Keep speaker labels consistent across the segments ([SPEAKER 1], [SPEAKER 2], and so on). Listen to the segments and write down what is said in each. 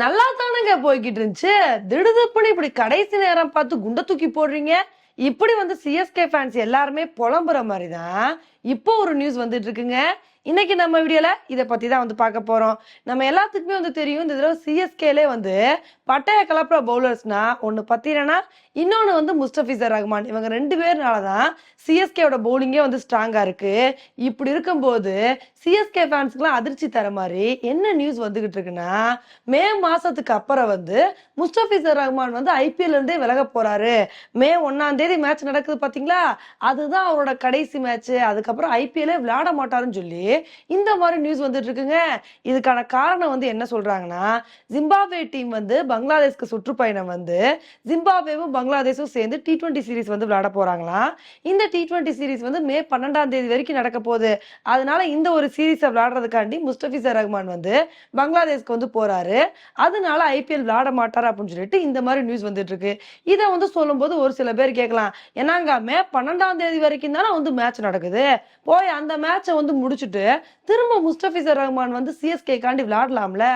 [SPEAKER 1] நல்லா தானங்க போய்கிட்டு இருந்துச்சு திடுதுப்புன்னு இப்படி கடைசி நேரம் பார்த்து குண்டை தூக்கி போடுறீங்க. இப்படி வந்து சிஎஸ்கே ஃபேன்ஸ் எல்லாருமே புலம்புற மாதிரி தான் இப்போ ஒரு நியூஸ் வந்துட்டு இருக்குங்க இன்னைக்கு நம்ம வீடியோல இதை பத்தி தான் வந்து பார்க்க போறோம். நம்ம எல்லாத்துக்குமே வந்து தெரியும் இந்த தடவை சிஎஸ்கேலே வந்து பட்டய கலப்புற பவுலர்ஸ்னா ஒன்னு பத்திரனா இன்னொன்னு வந்து முஸ்டபிசர் ரஹ்மான் இவங்க ரெண்டு பேர்னால தான் சிஎஸ்கேவோட பவுலிங்கே வந்து ஸ்ட்ராங்கா இருக்கு. இப்படி இருக்கும்போது சிஎஸ்கே ஃபேன்ஸ்க்குலாம் அதிர்ச்சி தர மாதிரி என்ன நியூஸ் வந்துகிட்டு இருக்குன்னா மே மாசத்துக்கு அப்புறம் வந்து முஸ்டபிசர் ரஹ்மான் வந்து ஐபிஎல் இருந்தே விலக போறாரு. மே ஒன்னாம் தேதி மேட்ச் நடக்குது பாத்தீங்களா? அதுதான் அவரோட கடைசி மேட்ச் அதுக்கப்புறம் ஐபிஎல்லே விளையாட மாட்டாருன்னு சொல்லி இந்த மாதிரி நியூஸ் வந்துட்டு இருக்குங்க. இதுக்கான காரணம் வந்து என்ன சொல்றாங்கன்னா ஜிம்பாப்வே டீம் வந்து பங்களாதேஷ்க்கு சுற்றுப்பயணம் வந்து ஜிம்பாப்வேவும் பங்களாதேஷும் சேர்ந்து டி டுவெண்ட்டி சீரிஸ் வந்து விளையாட போறாங்களாம். இந்த டி டுவெண்ட்டி சீரிஸ் வந்து மே பன்னெண்டாம் தேதி வரைக்கும் நடக்க போகுது. அதனால இந்த ஒரு சீரீஸை விளையாடுறதுக்காண்டி முஸ்டபிசர் ரஹ்மான் வந்து பங்களாதேஷ்க்கு வந்து போறாரு. அதனால ஐபிஎல் விளையாட மாட்டார் அப்படின்னு சொல்லிட்டு இந்த மாதிரி நியூஸ் வந்துட்டு இருக்கு. இதை வந்து சொல்லும்போது ஒரு சில பேர் கேட்கலாம் ஏன்னாங்க மே பன்னெண்டாம் தேதி வரைக்கும் தானே வந்து மேட்ச் நடக்குது? போய் அந்த மேட்சை வந்து முடிச்சுட்டு திரும்ப முஸ்டபிசர் ரஹ்மான் வந்து சிஎஸ்கே காண்டி விளையாடலாம்ல?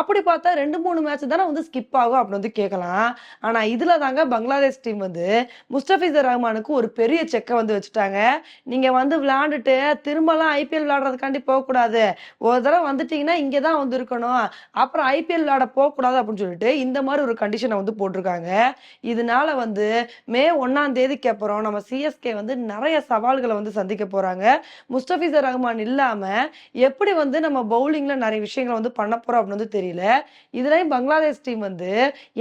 [SPEAKER 1] அப்படி பார்த்தா ரெண்டு மூணு மேட்ச் தானே வந்து ஸ்கிப் ஆகும் அப்படின்னு வந்து கேட்கலாம் ஆனா இதுல தாங்க பங்களாதேஷ் டீம் வந்து முஸ்டபிசர் ரஹ்மானுக்கு ஒரு பெரிய செக்கை வந்து வச்சுட்டாங்க. நீங்கள் வந்து விளையாண்டுட்டு திரும்பலாம் ஐபிஎல் விளையாடுறதுக்காண்டி போகக்கூடாது. ஒரு தடவை வந்துட்டீங்கன்னா இங்கே தான் வந்து இருக்கணும். அப்புறம் ஐபிஎல் விளையாட போகக்கூடாது அப்படின்னு சொல்லிட்டு இந்த மாதிரி ஒரு கண்டிஷனை வந்து போட்டிருக்காங்க. இதனால வந்து மே ஒன்னாம் தேதிக்கு அப்புறம் நம்ம சிஎஸ்கே வந்து நிறைய சவால்களை வந்து சந்திக்க சொல்கிறாங்க முஸ்தபிசர் ரஹ்மான் இல்லாம எப்படி வந்து நம்ம பவுலிங்ல நிறைய விஷயங்களை வந்து பண்ண போறோம் அப்படின்னு வந்து தெரியல. இதுலயும் பங்களாதேஷ் டீம் வந்து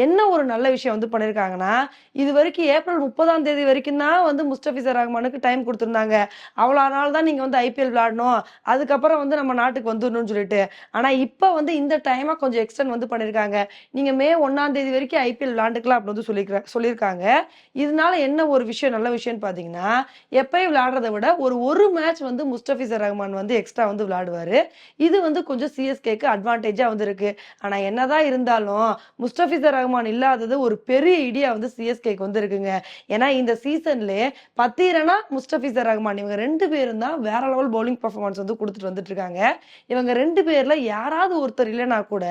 [SPEAKER 1] என்ன ஒரு நல்ல விஷயம் வந்து பண்ணிருக்காங்கன்னா இது வரைக்கும் ஏப்ரல் முப்பதாம் தேதி வரைக்கும் தான் வந்து முஸ்தபிசர் ரஹ்மானுக்கு டைம் கொடுத்துருந்தாங்க. அவ்வளோ நாள் தான் நீங்க வந்து ஐபிஎல் விளையாடணும். அதுக்கப்புறம் வந்து நம்ம நாட்டுக்கு வந்துடணும்னு சொல்லிட்டு. ஆனா இப்போ வந்து இந்த டைமாக கொஞ்சம் எக்ஸ்டெண்ட் வந்து பண்ணிருக்காங்க. நீங்க மே ஒன்றாம் தேதி வரைக்கும் ஐபிஎல் விளாண்டுக்கலாம் அப்படின்னு வந்து சொல்லியிருக்க சொல்லியிருக்காங்க. இதனால என்ன ஒரு விஷயம் நல்ல விஷயம்னு பாத்தீங்கன்னா எப்பயும் விளையாடுறத விட ஒரு ஒரு மேட்ச் வந்து முஸ்டபிசர் ரஹ்மான் வந்து எக்ஸ்ட்ரா வந்து விளையாடுவார். இது வந்து கொஞ்சம் சிஎஸ்கேக்கு அட்வான்டேஜாக வந்து இருக்கு. ஆனால் என்னதான் இருந்தாலும் முஸ்டபிசர் ரஹ்மான் இல்லாதது ஒரு பெரிய ஐடியா வந்து சிஎஸ்கேக்கு வந்து இருக்குங்க. ஏன்னா இந்த சீசன்ல பத்தீரனா முஸ்டபிசர் ரஹ்மான் இவங்க ரெண்டு பேரும் தான் வேற லெவல் பவுலிங் பர்ஃபார்மன்ஸ் வந்து கொடுத்துட்டு வந்துட்டு இருக்காங்க இவங்க ரெண்டு பேர்ல யாராவது ஒருத்தர் இல்லைன்னா கூட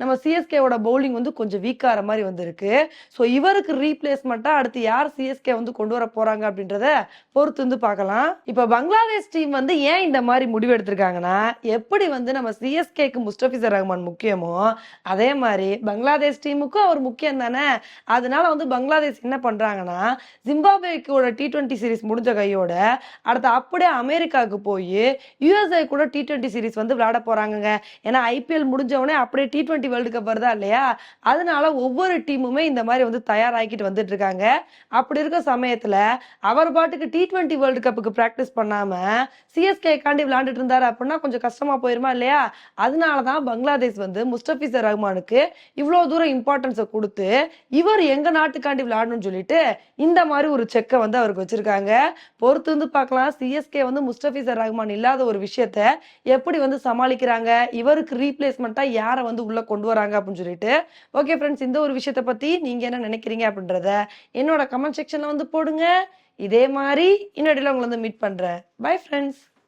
[SPEAKER 1] நம்ம சிஎஸ்கேவோட பவுலிங் வந்து கொஞ்சம் வீக்காகிற மாதிரி வந்திருக்கு ஸோ இவருக்கு ரீப்ளேஸ்மெண்ட்டா அடுத்து யார் சிஎஸ்கே வந்து கொண்டு வர போறாங்க அப்படின்றத பொறுத்து வந்து பார்க்கலாம். இப்போ பங்களாதேஷ் டீம் வந்து ஏன் இந்த மாதிரி முடிவு எடுத்திருக்காங்கன்னா எப்படி வந்து நம்ம சிஎஸ்கேக்கு முஸ்டபிசர் ரஹ்மான் முக்கியமோ அதே மாதிரி பங்களாதேஷ் டீமுக்கும் அவர் முக்கியம் தானே? அதனால வந்து பங்களாதேஷ் என்ன பண்றாங்கன்னா ஜிம்பாப்வேக்கோட டி டுவெண்ட்டி சீரிஸ் முடிஞ்ச கையோட அடுத்து அப்படியே அமெரிக்காவுக்கு போய் யூஎஸ்ஏ கூட டி டுவெண்ட்டி சீரிஸ் வந்து விளையாட போறாங்க ஏன்னா ஐபிஎல் முடிஞ்சவொடனே அப்படியே டி டுவெண்ட்டி வேர்ல்டு கப் வருதா இல்லையா? அதனால ஒவ்வொரு டீமுமே இந்த மாதிரி வந்து தயாராகிட்டு வந்துட்டு இருக்காங்க. அப்படி இருக்க சமயத்துல அவர் பாட்டுக்கு டி ட்வெண்ட்டி வேர்ல்டு கப்புக்கு ப்ராக்டிஸ் பண்ண பண்ணாம சிஎஸ்கே காண்டி விளையாண்டுட்டு இருந்தாரு அப்படின்னா கொஞ்சம் கஷ்டமா போயிருமா இல்லையா? அதனாலதான் பங்களாதேஷ் வந்து முஸ்டபிசர் ரஹ்மானுக்கு இவ்வளவு தூரம் இம்பார்ட்டன்ஸை கொடுத்து இவர் எங்க நாட்டுக்காண்டி விளையாடணும்னு சொல்லிட்டு இந்த மாதிரி ஒரு செக்கை வந்து அவருக்கு வச்சிருக்காங்க. பொறுத்து வந்து பார்க்கலாம். சிஎஸ்கே வந்து முஸ்டபிசர் ரஹ்மான் இல்லாத ஒரு விஷயத்த எப்படி வந்து சமாளிக்கிறாங்க? இவருக்கு ரீப்ளேஸ்மெண்ட்டா யாரை வந்து உள்ள கொண்டு வராங்க அப்படின்னு சொல்லிட்டு. ஓகே ஃப்ரெண்ட்ஸ் இந்த ஒரு விஷயத்த பத்தி நீங்க என்ன நினைக்கிறீங்க அப்படின்றத என்னோட கமெண்ட் செக்ஷன்ல வந்து போடுங்க. இதே மாதிரி இன்னொரு உங்களை வந்து மீட் பண்றேன். Bye friends